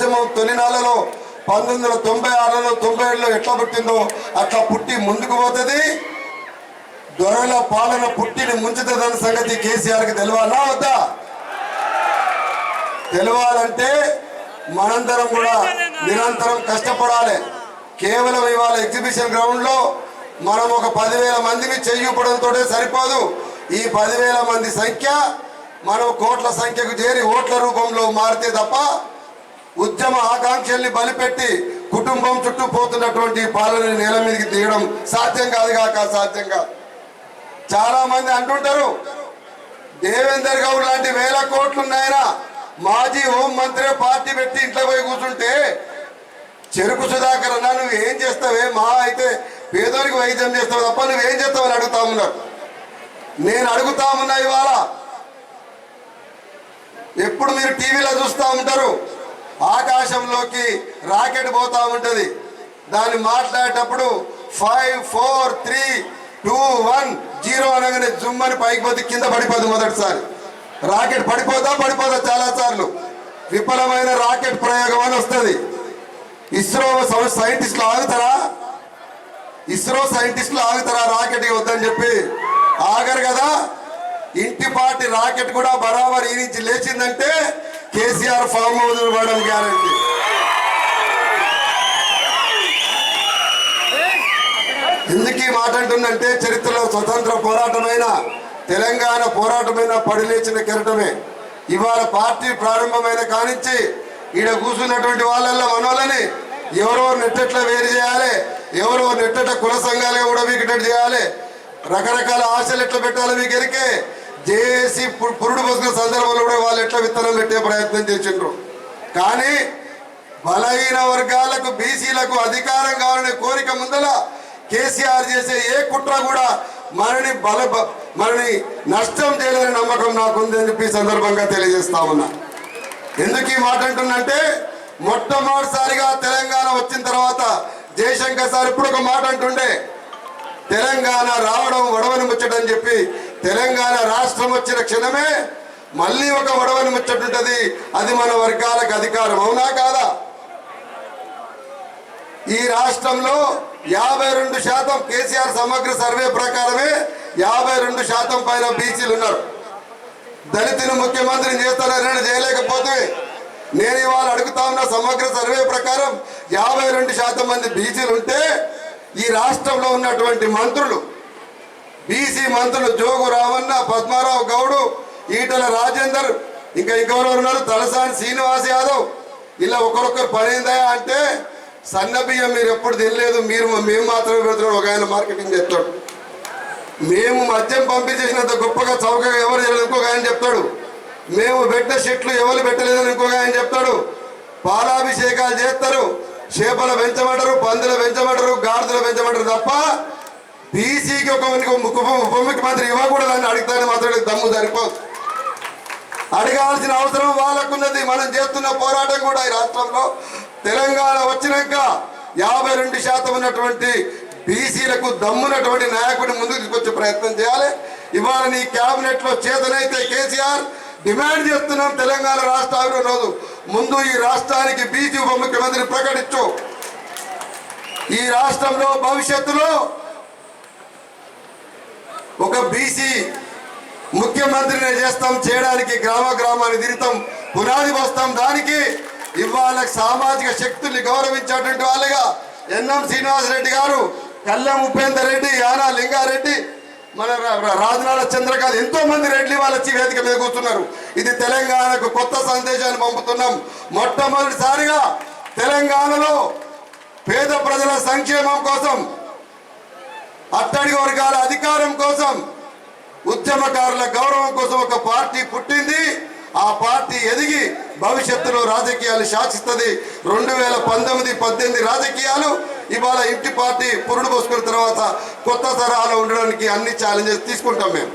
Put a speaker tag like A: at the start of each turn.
A: ఉద్యమం తొలినాలలో పంతొమ్మిది వందల తొంభై ఆరులో తొంభై ఏడులో ఎట్లా పుట్టిందో అట్లా పుట్టి ముందుకు పోతుంది. దొరల పాలన పుట్టిని ముంచుతుందన్న సంగతి కేసీఆర్కి తెలవాలా వద్దా? తెలవాలంటే మనందరం కూడా నిరంతరం కష్టపడాలి. కేవలం ఇవాళ ఎగ్జిబిషన్ గ్రౌండ్లో మనం ఒక పదివేల మందిని చెయ్యిపడంతో సరిపోదు. ఈ పదివేల మంది సంఖ్య మనం కోట్ల సంఖ్యకు చేరి ఓట్ల రూపంలో మారితే తప్ప ఉద్యమ ఆకాంక్షల్ని బలిపెట్టి కుటుంబం చుట్టూ పోతున్నటువంటి పాలన నేల మీదకి తీయడం సాధ్యం కాదు కాక సాధ్యం కాదు. చాలా మంది అంటుంటారు దేవేందర్ గౌడ్ లాంటి వేల కోట్లున్నాయన మాజీ హోం మంత్రి పార్టీ పెట్టి ఇంట్లో పోయి కూర్చుంటే చెరుకు సుధాకర్ అన్న నువ్వు ఏం చేస్తావే? మా అయితే పేదోనికి వైద్యం చేస్తావు తప్ప నువ్వేం చేస్తావని అడుగుతా ఉన్నారు. నేను అడుగుతా ఉన్నా ఇవాళ. ఎప్పుడు మీరు టీవీలో చూస్తూ ఉంటారు ఆకాశంలోకి రాకెట్ పోతా ఉంటుంది. దాన్ని మాట్లాడేటప్పుడు five four three two one zero అనగానే జుమ్మని పైకి పోతే కింద పడిపోదు మొదటిసారి. రాకెట్ పడిపోతా పడిపోతా చాలా సార్లు. విఫలమైన రాకెట్ ప్రయోగం అని వస్తుంది. ఇస్రో సైంటిస్టులు ఆగుతారా? ఇస్రో సైంటిస్టులు ఆగుతారా రాకెట్ వద్దని చెప్పి? ఆగరు కదా. ఇంటిపాటి రాకెట్ కూడా బరాబర్ ఈ నుంచి లేచిందంటే కేసీఆర్ ఫామ్ హౌస్ ఇవ్వడం గ్యారంటీ. ఎందుకు ఈ మాట అంటుందంటే చరిత్రలో స్వతంత్ర పోరాటమైన తెలంగాణ పోరాటమైన పడిలేచిన కెరటమే. ఇవాళ పార్టీ ప్రారంభమైన కానించి ఈడ కూర్చున్నటువంటి వాళ్ళల్లో మనోళ్ళని ఎవరో నెట్టట్ల వేరు చేయాలి ఎవరో నెట్టట కుల సంఘాలుగా కూడా వీకటట్టు చేయాలి. రకరకాల ఆశలు ఎట్లా పెట్టాలి మీకు ఎరికే జేఏసీ పురుడు పోసిన సందర్భంలో కూడా వాళ్ళు ఎట్లా విత్తనం పెట్టే ప్రయత్నం చేసిండ్రు. కానీ బలహీన వర్గాలకు బీసీలకు అధికారం కావాలనే కోరిక ముందల కేసీఆర్ చేసే ఏ కుట్ర కూడా మనని బల బ- మనని నష్టం చేయలేని నమ్మకం నాకుంది అని చెప్పి సందర్భంగా తెలియజేస్తా ఉన్నా. ఎందుకు ఈ మాట అంటున్నంటే మొట్టమొదటిసారిగా తెలంగాణ వచ్చిన తర్వాత జయశంకర్ సార్ ఇప్పుడు ఒక మాట అంటుండే తెలంగాణ రావడం వడవని ముచ్చటని చెప్పి తెలంగాణ రాష్ట్రం వచ్చిన క్షణమే మళ్ళీ ఒక వడవని ముచ్చటుంటది. అది మన వర్గాలకు అధికారం. అవునా కాదా? ఈ రాష్ట్రంలో యాభై రెండు శాతం కేసీఆర్ సమగ్ర సర్వే ప్రకారమే యాభై రెండు శాతం పైన బీసీలు ఉన్నారు. దళితులు ముఖ్యమంత్రిని చేస్తారని చేయలేకపోతే? నేను ఇవాళ అడుగుతా ఉన్న సమగ్ర సర్వే ప్రకారం యాభై రెండు శాతం మంది బీసీలు ఉంటే ఈ రాష్ట్రంలో ఉన్నటువంటి మంత్రులు బీసీ మంత్రులు జోగు రావన్న పద్మారావు గౌడు ఈటల రాజేందర్ ఇంకా ఇంకెవరు ఉన్నారు? తలసాని శ్రీనివాస్ యాదవ్. ఇలా ఒకరొకరు పనిందా అంటే సన్న బియ్యం మీరు ఎప్పుడు తినలేదు మీరు మేము మాత్రమే పెడుతున్నాం ఒక ఆయన మార్కెటింగ్ చెప్తాడు మేము మద్యం పంపించేసినంత గొప్పగా చౌకగా ఎవరు చేయలేదు ఇంకొక ఆయన చెప్తాడు. మేము పెట్టిన చెట్లు ఎవరు పెట్టలేదని ఇంకొక ఆయన చెప్తాడు. పాలాభిషేకాలు చేస్తారు చేపలు పెంచమంటారు పందులు పెంచమంటారు గాడిదలు పెంచమంటారు తప్ప బీసీకి ఒక ఉప ఉప ముఖ్యమంత్రి ఇవ్వకూడదని అడుగుతాను మాత్రం దమ్ము సరిపోదు. అడగాల్సిన అవసరం వాళ్ళకున్నది. మనం చేస్తున్న పోరాటం కూడా ఈ రాష్ట్రంలో తెలంగాణ వచ్చినాక యాభై రెండు శాతం ఉన్నటువంటి బీసీలకు దమ్మునటువంటి నాయకుడిని ముందుకు తీసుకొచ్చే ప్రయత్నం చేయాలి. ఇవాళ నీ కేబినెట్లో చేతనైతే కేసీఆర్ డిమాండ్ చేస్తున్నాం తెలంగాణ రాష్ట్ర అభివృద్ధి రోజు. ముందు ఈ రాష్ట్రానికి బీసీ ఉప ముఖ్యమంత్రి ప్రకటించు. ఈ రాష్ట్రంలో భవిష్యత్తులో ఒక బీసీ ముఖ్యమంత్రిని చేస్తాం చేయడానికి గ్రామ గ్రామాన్ని తిరుగుతాం పునాది వస్తాం దానికి ఇవాళ సామాజిక శక్తుల్ని గౌరవించేటువంటి వాళ్ళుగా ఎన్ఎం శ్రీనివాసరెడ్డి గారు కళ్ళ ఉపేందర్ రెడ్డి యానా లింగారెడ్డి మన రా- చంద్రకాంత్ ఎంతో మంది రెడ్డి వాళ్ళ వేదిక మీద కూర్చున్నారు. ఇది తెలంగాణకు కొత్త సందేశాన్ని పంపుతున్నాం. మొట్టమొదటిసారిగా తెలంగాణలో పేద ప్రజల సంక్షేమం కోసం అట్టడి వర్గాల అధికారం కోసం ఉద్యమకారుల గౌరవం కోసం ఒక పార్టీ పుట్టింది. ఆ పార్టీ ఎదిగి భవిష్యత్తులో రాజకీయాలు శాసిస్తుంది. రెండు వేల పంతొమ్మిది పద్దెనిమిది రాజకీయాలు ఇవాళ ఇంటి పార్టీ పురుడు పోసుకున్న తర్వాత కొత్త తరహాలో ఉండడానికి అన్ని ఛాలెంజెస్ తీసుకుంటాం మేము.